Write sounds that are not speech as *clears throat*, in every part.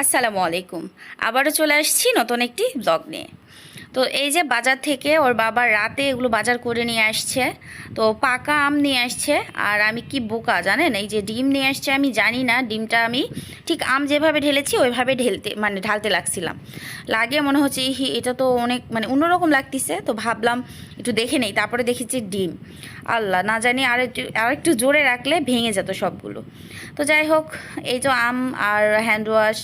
আসসালামু আলাইকুম। আবারও চলে আসছি নতুন একটি ব্লগ নিয়ে। তো এই যে বাজার থেকে ওর বাবা রাতে এগুলো বাজার করে নিয়ে আসছে, তো পাকা আম নিয়ে আসছে, আর আমি কি বোকা জানেন? এই যে ডিম নিয়ে আসছে আমি জানি না, ডিমটা আমি ঠিক আম যেভাবে ঢেলেছি ওইভাবে ঢেলতে মানে ঢালতে লাগছিলাম। লাগে মনে হচ্ছে হি এটা তো অনেক মানে অন্যরকম লাগতেছে, তো ভাবলাম একটু দেখে নেই, তারপরে দেখেছি ডিম। আল্লাহ, না জানি আর একটু আর একটু জোরে রাখলে ভেঙে যেত সবগুলো। তো যাই হোক, এই যে আম আর হ্যান্ড ওয়াশ,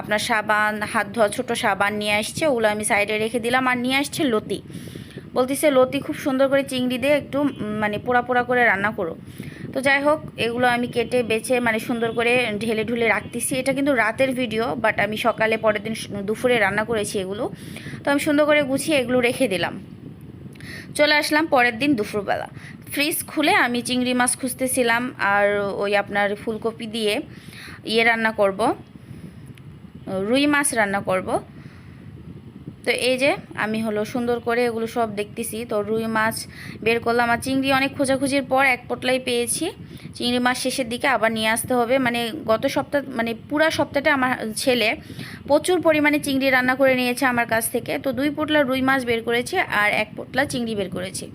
আপনার সাবান, হাত ধোয়া ছোটো সাবান নিয়ে আসছে, ওগুলো আমি সাইডে রেখে দিলাম। আর নিয়ে আসছে লতি। বলতেছে, লতি, খুব সুন্দর করে চিংড়ি দিয়ে একটু মানে পোড়া পোড়া করে রান্না করো। তো যাই হোক, এগুলো আমি কেটে, বেছে মানে সুন্দর করে ঢেলে ঢুলে রাখতেছি। এটা কিন্তু রাতের ভিডিও বাট আমি সকালে পরের দিন দুপুরে রান্না করেছি এগুলো। তো আমি সুন্দর করে গুছিয়ে এগুলো রেখে দিলাম। চলে আসলাম পরের দিন দুপুরবেলা। ফ্রিজ খুলে আমি চিংড়ি মাছ খুঁজতেছিলাম আর ওই আপনার ফুলকপি দিয়ে ইয়ে রান্না করব, রুই মাছ রান্না করব। তো এই যে আমি হলো সুন্দর করে এগুলো সব দেখতেছি। তো রুই মাছ বের করলাম আর চিংড়ি অনেক খোঁজাখুঁজির পর এক পোটলাই পেয়েছি। চিংড়ি মাছ শেষের দিকে আবার নিয়ে আসতে হবে। মানে গত সপ্তাহ মানে পুরা সপ্তাহটা আমার ছেলে প্রচুর পরিমাণে চিংড়ি রান্না করে নিয়েছে আমার কাছ থেকে। তো দুই পোটলা রুই মাছ বের করেছে আর এক পোটলা চিংড়ি বের করেছি।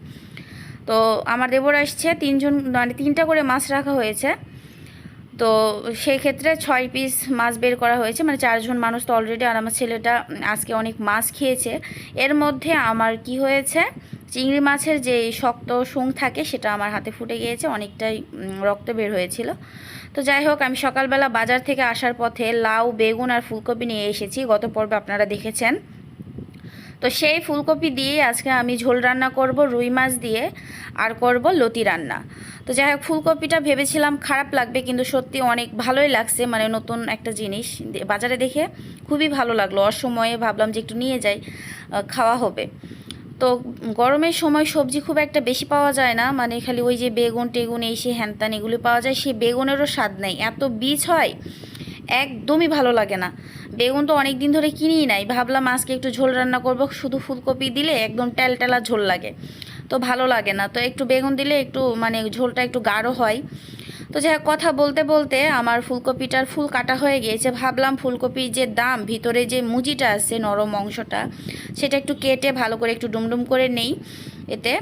তো আমার দেবর আসছে, তিনজন মানে তিনটা করে মাছ রাখা হয়েছে। তো সেই ক্ষেত্রে ছয় পিস মাছ বের করা হয়েছে। মানে চারজন মানুষ তো অলরেডি আর আমার ছেলেটা আজকে অনেক মাছ খেয়েছে। এর মধ্যে আমার কি হয়েছে, চিংড়ি মাছের যে শক্ত শুং থাকে সেটা আমার হাতে ফুটে গিয়েছে, অনেকটাই রক্ত বের হয়েছিল। তো যাই হোক, আমি সকালবেলা বাজার থেকে আসার পথে লাউ, বেগুন আর ফুলকপি নিয়ে এসেছি। গত পর্বে আপনারা দেখেছেন তো সেই ফুলকপি দিয়ে আজকে আমি ঝোল রান্না করব, রুই মাছ দিয়ে, আর করব লতি রান্না। তো যাই হোক, ফুলকপিটা ভেবেছিলাম খারাপ লাগবে, কিন্তু সত্যি অনেক ভালোই লাগছে মানে নতুন একটা জিনিস। বাজারে দেখে খুবই ভালো লাগল। অসময়ে ভাবলাম যে একটু নিয়ে যাই খাওয়া হবে। তো গরমের সময় সবজি খুব একটা বেশি পাওয়া যায় না মানে খালি ওই যে বেগুন টেগুন, এই সে হ্যানত্যান এগুলো পাওয়া যায় সেই বেগুনেরও স্বাদ নেই। এত বীজ হয় একদমই ভালো লাগে না। বেগুন তো অনেক দিন ধরে কিনিই নাই। ভাবলাম আজকে একটু ঝোল রান্না করব। শুধু ফুলকপি দিলে একদম টেলটেলা ঝোল লাগে। তো ভালো লাগে না। তো একটু বেগুন দিলে একটু মানে ঝোলটা একটু গাঢ় হয়। তো যাই কথা বলতে বলতে আমার ফুলকপিটার ফুল কাটা হয়ে গিয়েছে। ভাবলাম ফুলকপির যে দাম, ভিতরে যে মুজিটা আছে নরম অংশটা, সেটা একটু কেটে ভালো করে একটু ডুমডুম করে নেই। এতে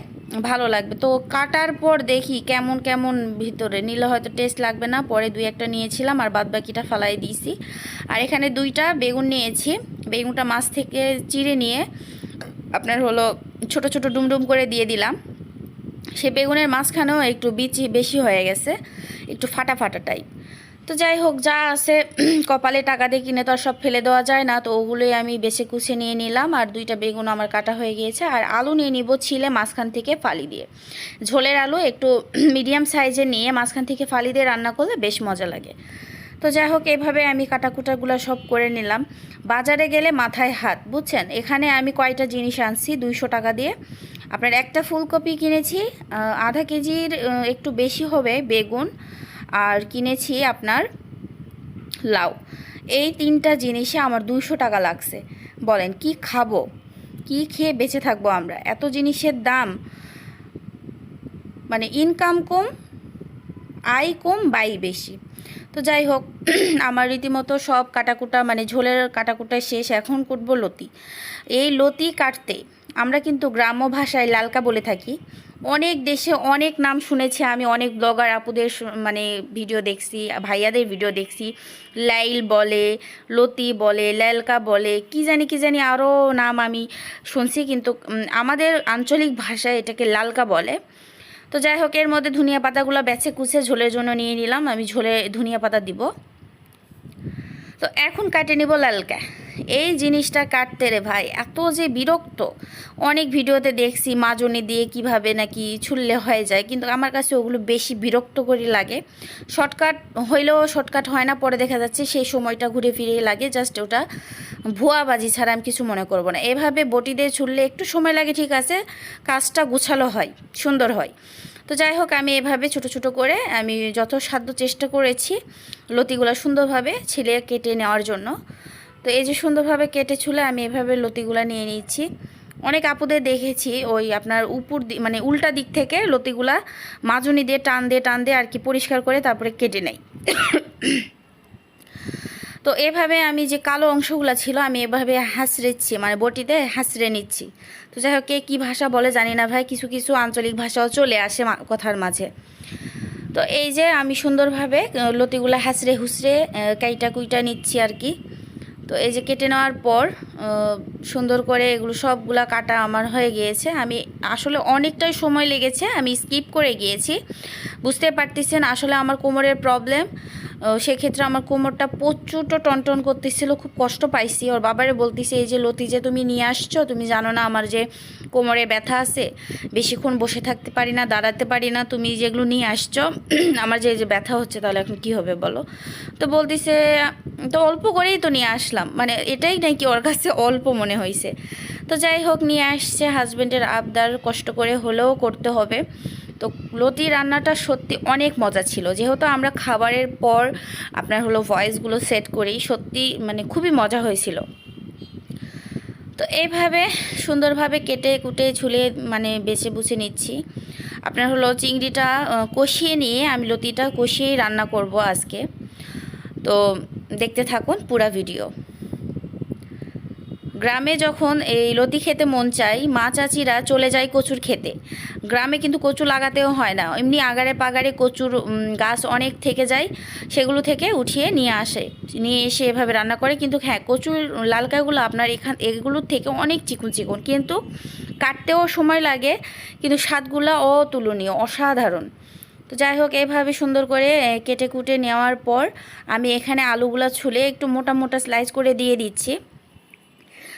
ভালো লাগবে। তো কাটার পর দেখি কেমন কেমন ভিতরে। নিলে হয়তো টেস্ট লাগবে না, পরে দুই একটা নিয়েছিলাম আর বাদ বাকিটা ফালাই দিয়েছি। আর এখানে দুইটা বেগুন নিয়েছি। বেগুনটা মাছ থেকে চিড়ে নিয়ে আপনার হলো ছোট ছোট ডুমডুম করে দিয়ে দিলাম। সে বেগুনের মাঝখানেও একটু বিচি বেশি হয়ে গেছে, একটু ফাটা ফাটা টাইপ তো যাই হোক, যা আছে, *clears throat* কপালে টাকা দিয়ে কিনে তো আর সব ফেলে দেওয়া যায় না, তো ওগুলোই আমি বেছে কুচে নিয়ে নিলাম, আর দুইটা বেগুন আমার কাটা হয়ে গিয়েছে, আর আলু নিয়ে নিব ছিলে মাঝখান থেকে ফালি দিয়ে। ঝোলের আলু একটু *clears throat* মিডিয়াম সাইজে নিয়ে মাঝখান থেকে ফালি দিয়ে রান্না করলে বেশ মজা লাগে। তো যাই হোক এইভাবে আমি কাটাকুটাগুলো সব করে নিলাম। বাজারে গেলে মাথায় হাত, বুঝছেন? এখানে আমি কয়টা জিনিস আনছি? দুইশো টাকা দিয়ে। আপনার একটা ফুলকপি কিনেছি আধা কেজির একটু বেশি হবে বেগুন, আর কিনেছি আপনার লাউ। এই তিনটা জিনিসে আমার দুইশো টাকা লাগছে। বলেন, কি খাব? কি খেয়ে বেঁচে থাকব আমরা? এত জিনিসের দাম। মানে ইনকাম কম, আয় কম, বাই বেশি। তো যাই হোক, *clears throat* আমার রীতিমতো সব কাটাকুটা মানে ঝোলের কাটাকুটা শেষ। এখন কুটবো লতি। এই লতি কাটতে আমরা কিন্তু গ্রাম্য ভাষায় লালকা বলে থাকি। অনেক দেশে অনেক নাম শুনেছি আমি, অনেক ব্লগার আপুদের মানে ভিডিও দেখছি, ভাইয়াদের ভিডিও দেখছি। লাইল বলে, লতি বলে, লালকা বলে, কি জানি কি জানি আরও নাম আমি শুনছি। কিন্তু আমাদের আঞ্চলিক ভাষায় এটাকে লালকা বলে। তো যাই হোক, এর মধ্যে ধনিয়া পাতাগুলো বেছে কুচে ঝোলের জন্য নিয়ে নিলাম। আমি ঝোলে ধনিয়া পাতা দিব। তো এখন কাটে নিব লালকা। এই জিনিসটা কাটতে রে ভাই, এত যে বিরক্ত। অনেক ভিডিওতে দেখছি মাজনি দিয়ে কীভাবে নাকি ছুললে হয়ে যায়, কিন্তু আমার কাছে ওগুলো বেশি বিরক্ত করে লাগে। শর্টকাট হইলেও শর্টকাট হয় না, পরে দেখা যাচ্ছে সেই সময়টা ঘুরে ফিরে লাগে, জাস্ট ওটা ভুয়াবাজি ছাড়া আমি কিছু মনে করব না। এভাবে বটি দিয়ে ছুললে একটু সময় লাগে, ঠিক আছে, কাজটা গুছালো হয়, সুন্দর হয়। তো যাই হোক, আমি এভাবে ছোট ছোট করে আমি যত সাধ্য চেষ্টা করেছি লতিগুলো সুন্দরভাবে ছিলে কেটে নেওয়ার জন্য। তো এই যে সুন্দরভাবে কেটে ছুলে আমি এভাবে লতিগুলা নিয়ে নিচ্ছি। অনেক আপুদের দেখেছি ওই আপনার উপর মানে উল্টা দিক থেকে লতিগুলা মাজুনি দিয়ে টান দিয়ে টান দিয়ে আর কি পরিষ্কার করে তারপরে কেটে নেয় তো এভাবে আমি যে কালো অংশগুলো ছিল আমি এভাবে হাসড়েছি মানে বটিতে হাসড়ে নিচ্ছি। তো যাই হোক, কে কী ভাষা বলে জানি না ভাই, কিছু কিছু আঞ্চলিক ভাষাও চলে আসে কথার মাঝে। তো এই যে আমি সুন্দরভাবে লতিগুলো হাসড়ে হুসড়ে কাইটা কুইটা নিচ্ছি আর কি। তো এই যে কেটে নেওয়ার পর সুন্দর করে এগুলো সবগুলা কাটা আমার হয়ে গিয়েছে। আমি আসলে অনেকটাই সময় লেগেছে, আমি স্কিপ করে গিয়েছি। বুঝতে পারতেছেন আসলে আমার কোমরের প্রবলেম সেক্ষেত্রে আমার কোমরটা প্রচুর টনটন করতেছিল, খুব কষ্ট পাইছি। ওর বাবারে বলতেছে, এই যে লতি যে তুমি নিয়ে আসছো, তুমি জানো না আমার যে কোমরে ব্যথা আছে? বেশিক্ষণ বসে থাকতে পারি না, দাঁড়াতে পারি না, তুমি যেগুলো নিয়ে আসছো, *clears throat* আমার যে যে ব্যথা হচ্ছে, তাহলে এখন কি হবে বলো? তো বলতেছে, তো অল্প করেই তো নিয়ে আসলাম। মানে এটাই নাকি ওর কাছে অল্প মনে হয়েছে তো যাই হোক, নিয়ে আসছে হাজব্যান্ডের আবদার কষ্ট করে হলেও করতে হবে। তো লতি রান্নাটা সত্যি অনেক মজা ছিল। যেহেতু আমরা খাবারের পর আপনার হলো ভয়েসগুলো সেট করেই সত্যি মানে খুবই মজা হয়েছিল। তো এইভাবে সুন্দরভাবে কেটে কুটে ঝুলে মানে বেছে বুছে নিচ্ছি। আপনার হলো চিংড়িটা কষিয়ে নিয়ে আমি লতিটা কষিয়েই রান্না করব আজকে। তো দেখতে থাকুন পুরা ভিডিও গ্রামে যখন এই লতি খেতে মন চাই মা চাচিরা চলে যায় কচুর খেতে। গ্রামে কিন্তু কচু লাগাতেও হয় না। এমনি আগারে পাগারে কচুর গাছ অনেক থেকে যায়, সেগুলো থেকে উঠিয়ে নিয়ে আসে। নিয়ে এসে এভাবে রান্না করে। কিন্তু হ্যাঁ কচুর লালকাগুলো আপনার এখান, এগুলোর থেকে অনেক চিকন চিকন। কিন্তু কাটতেও সময় লাগে, কিন্তু স্বাদগুলো অতুলনীয় অসাধারণ। তো যাই হোক এইভাবে সুন্দর করে কেটে কুটে নেওয়ার পর আমি এখানে আলুগুলো ছুলে একটু মোটা মোটা স্লাইস করে দিয়ে দিচ্ছি।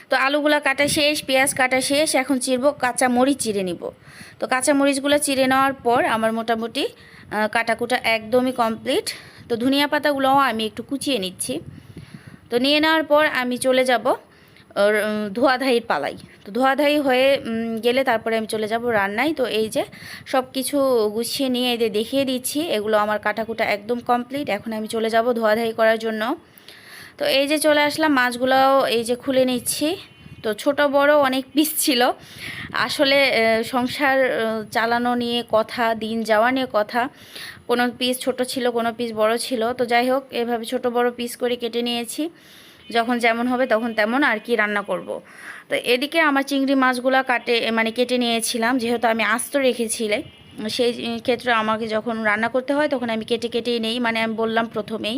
তো আলুগুলো কাটা শেষ, পেঁয়াজ কাটা শেষ, এখন চিরবো কাঁচা মরিচ চিড়ে নিব। তো কাঁচা মরিচগুলো চিড়ে নেওয়ার পর আমার মোটামুটি কাটাকুটা একদমই কমপ্লিট। তো ধনিয়া পাতাগুলোও আমি একটু কুচিয়ে নিচ্ছি। তো নিয়ে নেওয়ার পর আমি চলে যাব ধোয়াধাইয়ের পালাই তো ধোয়াধাই হয়ে গেলে তারপরে আমি চলে যাব রান্নায়। তো এই যে সব কিছু গুছিয়ে নিয়ে এদের দেখিয়ে দিচ্ছি, এগুলো আমার কাটাকুটা একদম কমপ্লিট। এখন আমি চলে যাব ধোয়াধাই করার জন্য। তো এই যে চলে আসলাম, মাছগুলোও এই যে খুলে নিচ্ছি। তো ছোট বড় অনেক পিস ছিল। আসলে সংসার চালানো নিয়ে কথা, দিন যাওয়া নিয়ে কথা। কোনো পিস ছোট ছিল, কোনো পিস বড় ছিল। তো যাই হোক, এভাবে ছোট বড় পিস করে কেটে নিয়েছি। যখন যেমন হবে তখন তেমন আর কি রান্না করব। তো এদিকে আমার চিংড়ি মাছগুলো কাটে মানে কেটে নিয়েছিলাম। যেহেতু আমি আস্ত রেখেছিলে সেই ক্ষেত্রে আমাকে যখন রান্না করতে হয়, তখন আমি কেটে কেটেই নেই। মানে আমি বললাম প্রথমেই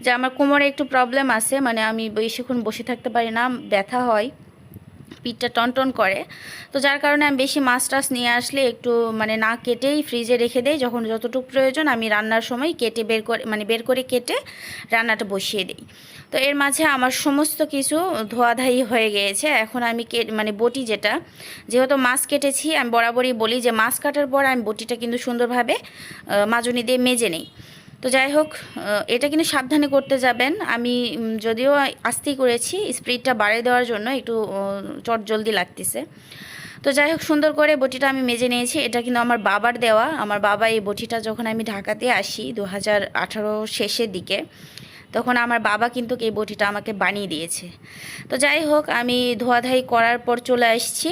যে, আমার কোমরে একটু প্রবলেম আছে। মানে আমি বেশিক্ষণ বসে থাকতে পারি না, ব্যথা হয়। পিঠটা টনটন করে। তো যার কারণে আমি বেশি মাছ টাছ নিয়ে আসলে একটু মানে না কেটেই ফ্রিজে রেখে দেই। যখন যতটুকু প্রয়োজন আমি রান্নার সময় কেটে বের করে মানে বের করে কেটে রান্নাটা বসিয়ে দিই। তো এর মাঝে আমার সমস্ত কিছু ধোয়াধাই হয়ে গিয়েছে। এখন আমি মানে বটি যেটা, যেহেতু মাছ কেটেছি, আমি বরাবরই বলি যে মাছ কাটার পর আমি বটিটা কিন্তু সুন্দরভাবে মাজুনি দিয়ে মেজে নিই। তো যাই হোক এটা কিন্তু সাবধানে করতে যাবেন। আমি যদিও আস্তেই করেছি, স্পিডটা বাড়িয়ে দেওয়ার জন্য একটু চট জলদি লাগতেছে। তো যাই হোক, সুন্দর করে বটিটা আমি মেজে নিয়েছি। এটা কিন্তু আমার বাবার দেওয়া। আমার বাবা এই বটিটা যখন আমি ঢাকাতে আসি দু হাজার আঠারো শেষের দিকে, তখন আমার বাবা কিন্তু এই বটিটা আমাকে বানিয়ে দিয়েছে। তো যাই হোক, আমি ধোয়াধাই করার পর চলে আসছি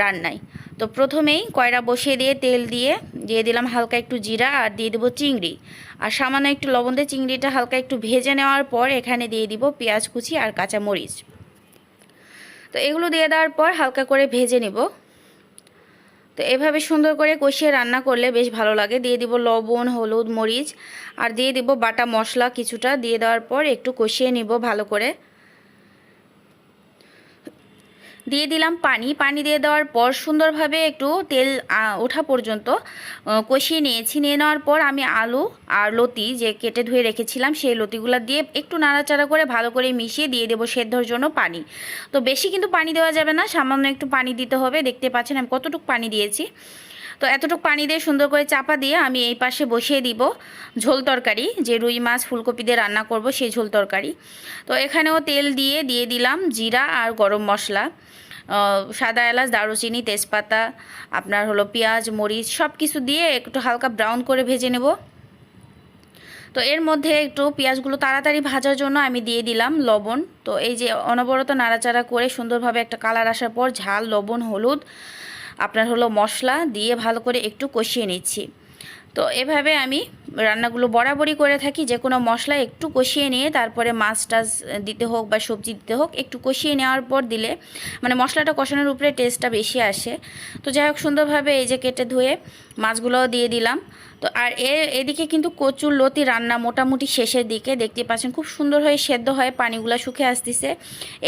রান্নায়। তো প্রথমেই কয়রা বসিয়ে দিয়ে তেল দিয়ে দিয়ে দিলাম হালকা একটু জিরা আর দিয়ে দেবো চিংড়ি। আর সামান্য একটু লবণ দিয়ে চিংড়িটা হালকা একটু ভেজে নেওয়ার পর এখানে দিয়ে দিব পেঁয়াজ কুচি আর কাঁচা মরিচ তো এগুলো দিয়ে দেওয়ার পর হালকা করে ভেজে নেব। তো এভাবে সুন্দর করে কষিয়ে রান্না করলে বেশ ভালো লাগে। দিয়ে দিব লবণ, হলুদ, মরিচ আর দিয়ে দিব বাটা মশলা কিছুটা। দিয়ে দেওয়ার পর একটু কষিয়ে নিব ভালো করে। দিয়ে দিলাম পানি। পানি দিয়ে দেওয়ার পর সুন্দরভাবে একটু তেল ওঠা পর্যন্ত কষিয়ে নিয়েছি। নিয়ে নেওয়ার পর আমি আলু আর লতি যে কেটে ধুয়ে রেখেছিলাম, সেই লতিগুলো দিয়ে একটু নাড়াচাড়া করে ভালো করে মিশিয়ে দিয়ে দেবো সেদ্ধর জন্য পানি। তো বেশি কিন্তু পানি দেওয়া যাবে না, সামান্য একটু পানি দিতে হবে। দেখতে পাচ্ছেন আমি কতটুকু পানি দিয়েছি। তো এতটুকু পানি দিয়ে সুন্দর করে চাপা দিয়ে আমি এই পাশে বসিয়ে দিব ঝোল তরকারি, যে রুই মাছ, ফুলকপি দিয়ে রান্না করব সেই ঝোল তরকারি। তো এখানেও তেল দিয়ে দিয়ে দিলাম জিরা আর গরম মশলা। সাদা এলাচ, দারুচিনি, তেজপাতা, আপনার হলো পেঁয়াজ, মরিচ সব কিছু দিয়ে একটু হালকা ব্রাউন করে ভেজে নেব। তো এর মধ্যে একটু পেঁয়াজগুলো তাড়াতাড়ি ভাজার জন্য আমি দিয়ে দিলাম লবণ। তো এই যে অনবরত নাড়াচাড়া করে সুন্দরভাবে একটা কালার আসার পর ঝাল, লবণ, হলুদ আপনার হলো মশলা দিয়ে ভালো করে একটু কষিয়ে নিচ্ছি। তো এভাবে আমি রান্নাগুলো বরাবরই করে থাকি, যে কোনো মশলা একটু কষিয়ে নিয়ে তারপরে মাছ টাছ দিতে হোক বা সবজি দিতে হোক একটু কষিয়ে নেওয়ার পর দিলে মানে মশলাটা কষানোর উপরে টেস্টটা বেশি আসে। তো যাই হোক সুন্দরভাবে এই যে কেটে ধুয়ে মাছগুলোও দিয়ে দিলাম। তো আর এ, এদিকে কিন্তু কচুর লতি রান্না মোটামুটি শেষের দিকে, দেখতে পাচ্ছেন খুব সুন্দর হয়ে সেদ্ধ হয়ে পানিগুলো শুকে আসতেছে।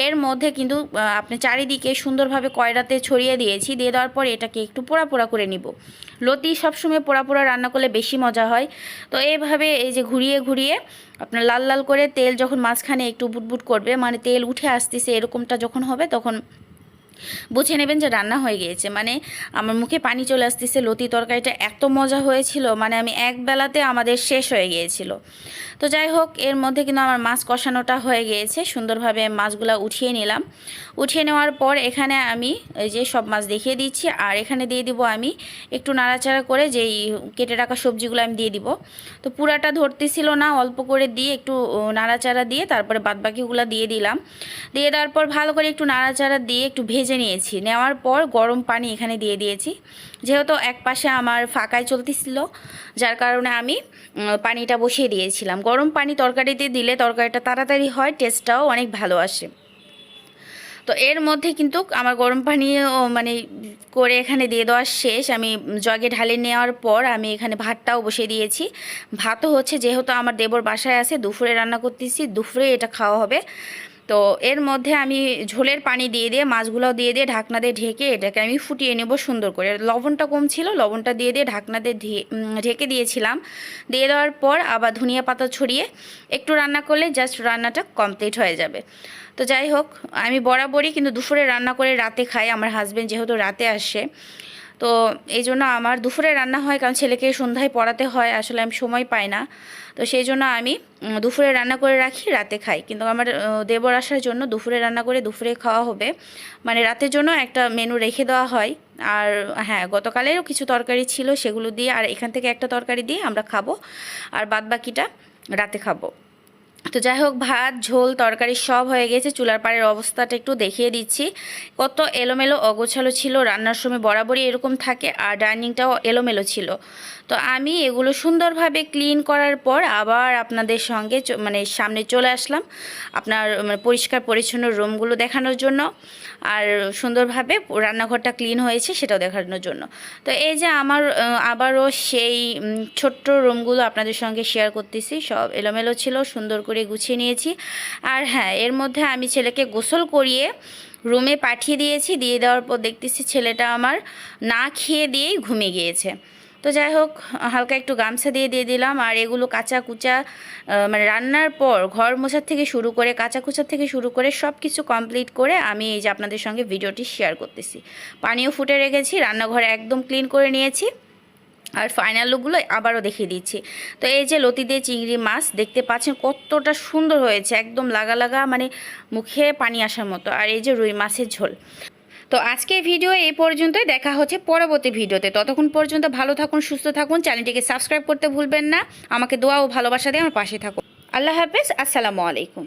এর মধ্যে কিন্তু আপনি চারিদিকে সুন্দরভাবে কয়রাতে ছড়িয়ে দিয়েছি, দিয়ে দেওয়ার পর এটাকে একটু পোড়া পোড়া করে নিব। লতি সবসময় পোড়া পোড়া রান্না করলে বেশি মজা হয়। তো এইভাবে এই যে ঘুরিয়ে ঘুরিয়ে আপনার লাল লাল করে তেল যখন মাঝখানে একটু বুটবুট করবে মানে তেল উঠে আসতেছে এরকমটা যখন হবে, তখন বুঝে নেবেন যে রান্না হয়ে গিয়েছে। মানে আমার মুখে পানি চলে আসতেছে, লতি তরকারিটা এত মজা হয়েছিল মানে আমি এক বেলাতে আমাদের শেষ হয়ে গিয়েছিল। তো যাই হোক, এর মধ্যে কিন্তু আমার মাছ কষানোটা হয়ে গিয়েছে, সুন্দরভাবে মাছগুলো উঠিয়ে নিলাম। উঠিয়ে নেওয়ার পর এখানে আমি এই যে সব মাছ দেখিয়ে দিচ্ছি, আর এখানে দিয়ে দিব আমি একটু নাড়াচাড়া করে যেই কেটে রাখা সবজিগুলো আমি দিয়ে দিব। তো পুরাটা ধরতেছিল না, অল্প করে দিয়ে একটু নাড়াচাড়া দিয়ে তারপরে বাদবাকিগুলো দিয়ে দিলাম। দিয়ে দেওয়ার পর ভালো করে একটু নাড়াচাড়া দিয়ে একটু ভেজে নিয়েছি। নেওয়ার পর গরম পানি এখানে দিয়ে দিয়েছি। যেহেতু এক পাশে আমার ফাঁকায় চলতেছিল, যার কারণে আমি পানিটা বসিয়ে দিয়েছিলাম। গরম পানি তরকারিতে দিলে তরকারিটা তাড়াতাড়ি হয় টেস্টটাও অনেক ভালো আসে। তো এর মধ্যে কিন্তু আমার গরম পানিও মানে করে এখানে দিয়ে দেওয়া শেষ। আমি জগে ঢালে নেওয়ার পর আমি এখানে ভাতটাও বসিয়ে দিয়েছি। ভাতও হচ্ছে, যেহেতু আমার দেবর বাসায় আছে, দুপুরে রান্না করতেছি, দুপুরে এটা খাওয়া হবে। তো এর মধ্যে আমি ঝোলের পানি দিয়ে দিয়ে মাছগুলো দিয়ে দিয়ে ঢাকনা দিয়ে ঢেকে এটাকে আমি ফুটিয়ে নেব সুন্দর করে। লবণটা কম ছিল, লবণটা দিয়ে দিয়ে ঢাকনা দিয়ে ঢেকে দিয়েছিলাম। দিয়ে দেওয়ার পর আবার ধনিয়া পাতা ছড়িয়ে একটু রান্না করলে জাস্ট রান্নাটা কমপ্লিট হয়ে যাবে। তো যাই হোক, আমি বরাবরই কিন্তু দুপুরে রান্না করে রাতে খাই, আমার হাজব্যান্ড যেহেতু রাতে আসে। তো এই জন্য আমার দুপুরে রান্না হয়, কারণ ছেলেকে সন্ধ্যায় পড়াতে হয়, আসলে আমি সময় পাই না। তো সেই জন্য আমি দুপুরে রান্না করে রাখি, রাতে খাই। কিন্তু আমার দেবর আসার জন্য দুপুরে রান্না করে দুপুরে খাওয়া হবে। মানে রাতের জন্য একটা মেনু রেখে দেওয়া হয়। আর হ্যাঁ গতকালেরও কিছু তরকারি ছিল সেগুলো দিয়ে, আর এখান থেকে একটা তরকারি দিয়ে আমরা খাব। আর বাদ বাকিটা রাতে খাব। তো যাই হোক, ভাত, ঝোল, তরকারি সব হয়ে গেছে। চুলার পাড়ের অবস্থাটা একটু দেখিয়ে দিচ্ছি। কত এলোমেলো, অগোছালো ছিল, রান্নার সময় বরাবরই এরকম থাকে, আর ডাইনিংটাও এলোমেলো ছিল। তো আমি এগুলো সুন্দরভাবে ক্লিন করার পর আবার আপনাদের সঙ্গে মানে সামনে চলে আসলাম আপনার মানে পরিষ্কার পরিচ্ছন্ন রুমগুলো দেখানোর জন্য আর সুন্দরভাবে রান্নাঘরটা ক্লিন হয়েছে সেটাও দেখানোর জন্য। তো এই যে আমার আবারও সেই ছোট্ট রুমগুলো আপনাদের সঙ্গে শেয়ার করতেছি, সব এলোমেলো ছিল, সুন্দর করে গুছিয়ে নিয়েছি। আর হ্যাঁ এর মধ্যে আমি ছেলেকে গোসল করিয়ে রুমে পাঠিয়ে দিয়েছি, দিয়ে দেওয়ার পর দেখতেছি ছেলেটা আমার না খেয়ে দিয়েই ঘুমিয়ে গিয়েছে। তো যাই হোক, হালকা একটু গামছা দিয়ে দিয়ে দিলাম। আর এগুলো কাঁচা কুচা মানে রান্নার পর ঘর মোছার থেকে শুরু করে, কাঁচা কুচার থেকে শুরু করে সব কিছু কমপ্লিট করে আমি এই যে আপনাদের সঙ্গে ভিডিওটি শেয়ার করতেছি। পানিও ফুটে রেখেছি, রান্নাঘরে একদম ক্লিন করে নিয়েছি। আর ফাইনাল লুকগুলো আবারও দেখিয়ে দিচ্ছি। তো এই যে লতি দিয়ে চিংড়ি মাছ, দেখতে পাচ্ছেন কতটা সুন্দর হয়েছে, একদম লাগা লাগা মানে মুখে পানি আসার মতো। আর এই যে রুই মাছের ঝোল। তো আজকের ভিডিও এই পর্যন্তই। দেখা হচ্ছে পরবর্তী ভিডিওতে ততক্ষণ পর্যন্ত ভালো থাকুন, সুস্থ থাকুন। চ্যানেলটিকে সাবস্ক্রাইব করতে ভুলবেন না। আমাকে দোয়া ও ভালোবাসা দিয়ে আমার পাশে থাকুন। আল্লাহ হাফেজ। আসসালামু আলাইকুম।